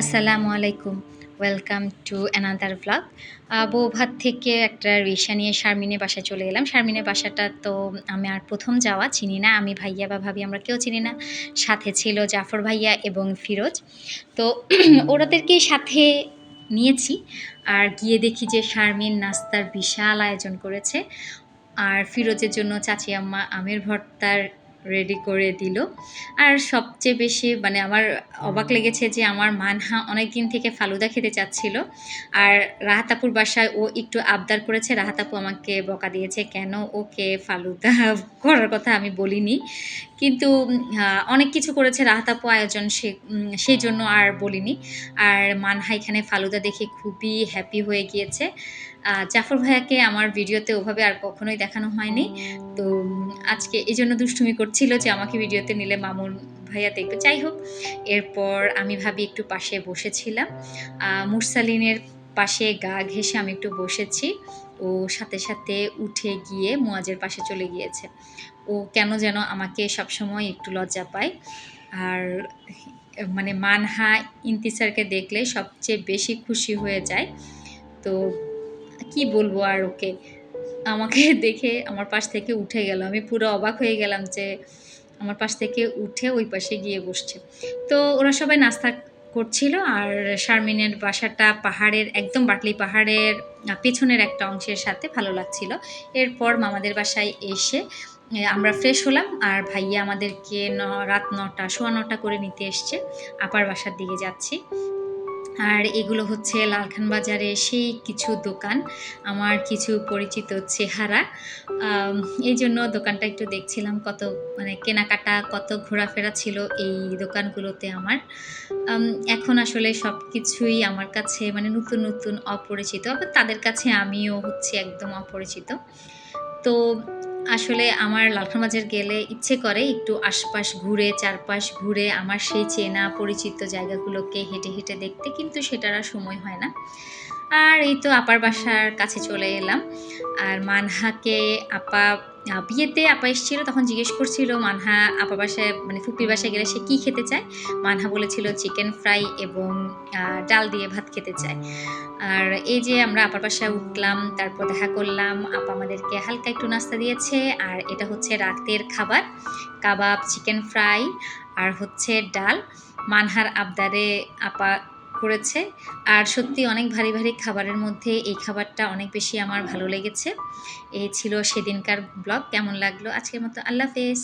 আসসালামু আলাইকুম। Welcome to another vlog বৌভাত থেকে একটা রিক্সা নিয়ে শারমিনের বাসায় চলে এলাম। শারমিনের বাসাটা তো আমি আর প্রথম যাওয়া চিনি না। আমি ভাইয়া বা ভাবি আমরা কেউ চিনি না। সাথে ছিল জাফর ভাইয়া এবং ফিরোজ। তো ওরাদেরকে সাথে নিয়েছি আর গিয়ে দেখি যে শারমিন নাস্তার বিশাল আয়োজন করেছে। আর ফিরোজের জন্য চাচি আম্মা আমের ভর্তার রেডি করে দিল। আর সবচেয়ে বেশি মানে আমার অবাক লেগেছে যে আমার মানহা অনেক দিন থেকে ফালুদা খেতে চাচ্ছিল। আর রাহাতাপুর বাসায় ও একটু আবদার করেছে। রাহাতাপু আমাকে বকা দিয়েছে কেন ওকে ফালুদা করার কথা আমি বলিনি। কিন্তু অনেক কিছু করেছে রাহাতাপু আয়োজন সে সেই জন্য আর বলিনি। আর মানহা এখানে ফালুদা দেখে খুবই হ্যাপি হয়ে গিয়েছে। জাফর ভাইয়াকে আমার ভিডিওতে ওভাবে আর কখনোই দেখানো হয়নি। তো আজকে এই জন্য দুষ্টুমি করছিল যে আমাকে ভিডিওতে নিলে মামুন ভাইয়া দেখবে। যাই হোক এরপর আমি ভাবি একটু পাশে বসেছিলাম। মুরসালিনের পাশে গা ঘেসে আমি একটু বসেছি। ও সাথে সাথে উঠে গিয়ে মোয়াজের পাশে চলে গিয়েছে। ও কেন যেন আমাকে সবসময় একটু লজ্জা পায়। আর মানে মানহা ইন্তিসারকে দেখলে সবচেয়ে বেশি খুশি হয়ে যায়। তো কি বলব আর ওকে? আমাকে দেখে আমার পাশ থেকে উঠে গেল। আমি পুরো অবাক হয়ে গেলাম যে আমার পাশ থেকে উঠে ওই পাশে গিয়ে বসছে। তো ওরা সবাই নাস্তা করছিল আর শারমিনের বাসাটা পাহাড়ের, একদম বাটলি পাহাড়ের পেছনের একটা অংশের সাথে ভালো লাগছিল। এরপর মামাদের বাসায় এসে আমরা ফ্রেশ হলাম আর ভাইয়া আমাদেরকে ন, রাত নটা, সোয়া নটা করে নিতে এসছে। আপার বাসার দিকে যাচ্ছি। আর এগুলো হচ্ছে লালখান বাজারে সেই কিছু দোকান, আমার কিছু পরিচিত চেহারা। এই জন্য দোকানটা একটু দেখছিলাম কত মানে কেনাকাটা কত ঘোরাফেরা ছিল এই দোকানগুলোতে আমার। এখন আসলে সব কিছুই আমার কাছে মানে নতুন নতুন অপরিচিত তাদের কাছে আমিও হচ্ছে একদম অপরিচিত। তো আসলে আমার লালখান বাজার গেলে ইচ্ছে করে একটু আশপাশ ঘুরে, চারপাশ ঘুরে আমার সেই চেনা পরিচিত জায়গাগুলোকে হেঁটে হেঁটে দেখতে, কিন্তু সেটার আর সময় হয় না। আর এই তো আপার বাসার কাছে চলে এলাম। আর মানহাকে আপা, বিয়েতে আপা এসেছিল, তখন জিজ্ঞেস করছিল, মানহা আপা বাসায় মানে ফুপির বাসায় গেলে সে কী খেতে চায়? মানহা বলেছিল চিকেন ফ্রাই এবং ডাল দিয়ে ভাত খেতে চায়। আর এই যে আমরা আপার বাসায় উঠলাম, তারপর দেখা করলাম, আপা আমাদেরকে হালকা একটু নাস্তা দিয়েছে, আর এটা হচ্ছে রাতের খাবার, কাবাব, চিকেন ফ্রাই, আর হচ্ছে ডাল। মানহার আবদারে আপা করেছে। আর সত্যি অনেক ভারী ভারী খাবারের মধ্যে এই খাবারটা অনেক বেশি আমার ভালো লেগেছে। এই ছিল সেদিনকার ব্লগ। কেমন লাগল? আজকের মতো আল্লাহ হাফেজ।